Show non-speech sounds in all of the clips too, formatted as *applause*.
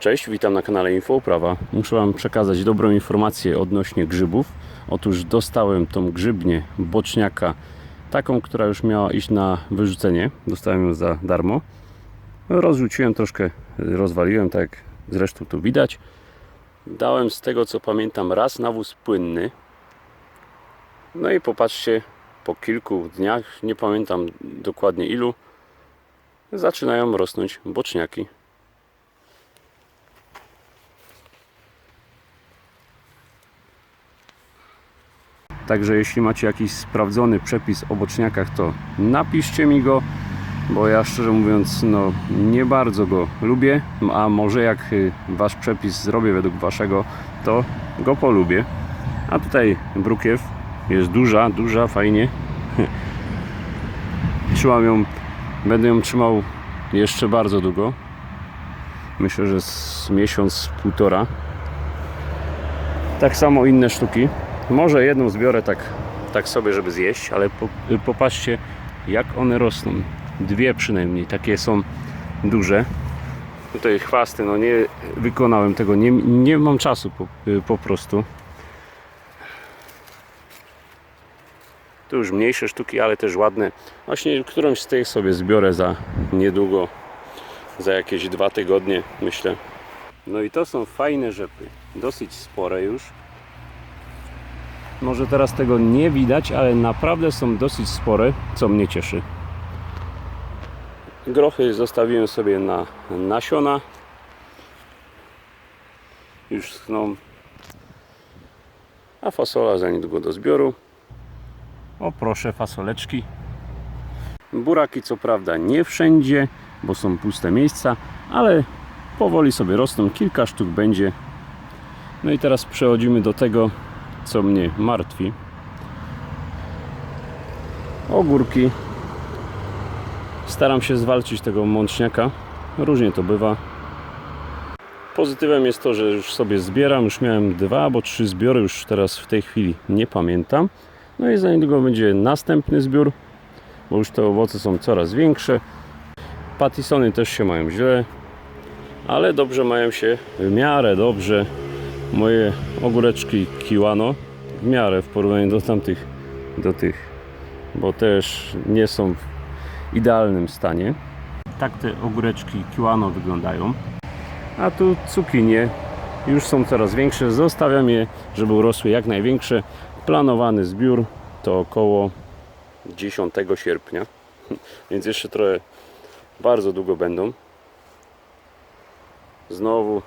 Cześć, witam na kanale Infouprawa. Muszę Wam przekazać dobrą informację odnośnie grzybów. Otóż dostałem tą grzybnię boczniaka, taką, która już miała iść na wyrzucenie. Dostałem ją za darmo. Rozrzuciłem troszkę, rozwaliłem, tak zresztą tu widać. Dałem z tego co pamiętam raz nawóz płynny. No i popatrzcie, po kilku dniach, nie pamiętam dokładnie ilu, zaczynają rosnąć boczniaki. Także jeśli macie jakiś sprawdzony przepis o boczniakach, to napiszcie mi go, bo ja szczerze mówiąc, no nie bardzo go lubię, a może jak y, wasz przepis zrobię według waszego, to go polubię. A tutaj brukiew jest duża, duża, fajnie. *laughs* Trzymam ją, będę ją trzymał jeszcze bardzo długo. Myślę, że z miesiąc, półtora. Tak samo inne sztuki. Może jedną zbiorę tak, tak sobie, żeby zjeść, ale po, popatrzcie, jak one rosną. Dwie przynajmniej, takie są duże. Tutaj chwasty, no nie wykonałem tego, nie, nie mam czasu po, po prostu. Tu już mniejsze sztuki, ale też ładne. Właśnie którąś z tych sobie zbiorę za niedługo, za jakieś dwa tygodnie, myślę. No i to są fajne rzepy, dosyć spore już. Może teraz tego nie widać, ale naprawdę są dosyć spore, co mnie cieszy. Grochy zostawiłem sobie na nasiona. Już schną. A fasola za niedługo do zbioru. O proszę, fasoleczki. Buraki co prawda nie wszędzie, bo są puste miejsca, ale powoli sobie rosną. Kilka sztuk będzie. No i teraz przechodzimy do tego, co mnie martwi. Ogórki. Staram się zwalczyć tego mączniaka. Różnie to bywa. Pozytywem jest to, że już sobie zbieram. Już miałem dwa albo trzy zbiory, już teraz w tej chwili nie pamiętam. No i za niedługo będzie następny zbiór, bo już te owoce są coraz większe. Patisony też się mają źle, ale dobrze mają się w miarę dobrze moje ogóreczki Kiwano w miarę w porównaniu do tamtych, do tych, bo też nie są w idealnym stanie. Tak te ogóreczki Kiwano wyglądają. A tu cukinie już są coraz większe. Zostawiam je, żeby urosły jak największe. Planowany zbiór to około 10 sierpnia, *laughs* więc jeszcze trochę bardzo długo będą. Znowu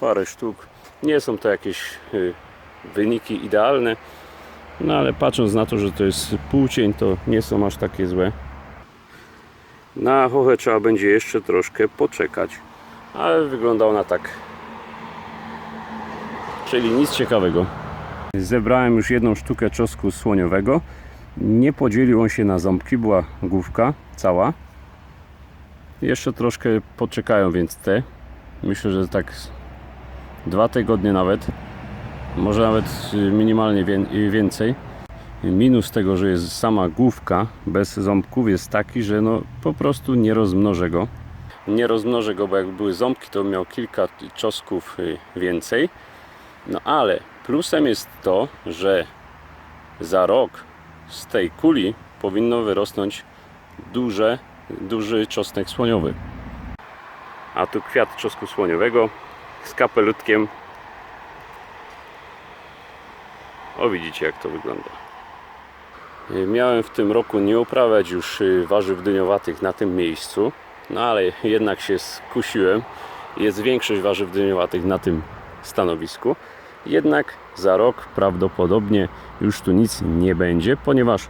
parę sztuk. Nie są to jakieś y, wyniki idealne, no ale patrząc na to, że to jest półcień, to nie są aż takie złe. Na chochę trzeba będzie jeszcze troszkę poczekać, ale wygląda ona tak. Czyli nic ciekawego. Zebrałem już jedną sztukę czosnku słoniowego. Nie podzielił on się na ząbki, była główka cała. Jeszcze troszkę poczekają więc te. Myślę, że tak dwa tygodnie nawet. Może nawet minimalnie wię- więcej. Minus tego, że jest sama główka bez ząbków jest taki, że no po prostu nie rozmnożę go. Nie rozmnożę go, bo jak były ząbki, to miał kilka czosnków y, więcej. No ale plusem jest to, że za rok z tej kuli powinno wyrosnąć duże, duży czosnek słoniowy. A tu kwiat czosnku słoniowego z kapelutkiem. O widzicie jak to wygląda. Miałem w tym roku nie uprawiać już y, warzyw dyniowatych na tym miejscu, no ale jednak się skusiłem. Jest większość warzyw dyniowatych na tym stanowisku. Jednak za rok prawdopodobnie już tu nic nie będzie, ponieważ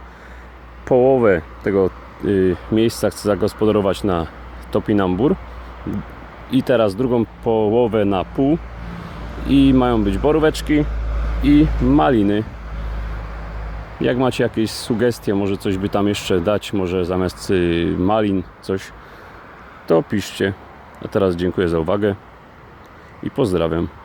połowę tego y, miejsca chcę zagospodarować na topinambur i teraz drugą połowę na pół i mają być boróweczki i maliny. Jak macie jakieś sugestie, może coś by tam jeszcze dać, może zamiast y, malin coś, to piszcie. A teraz dziękuję za uwagę i pozdrawiam.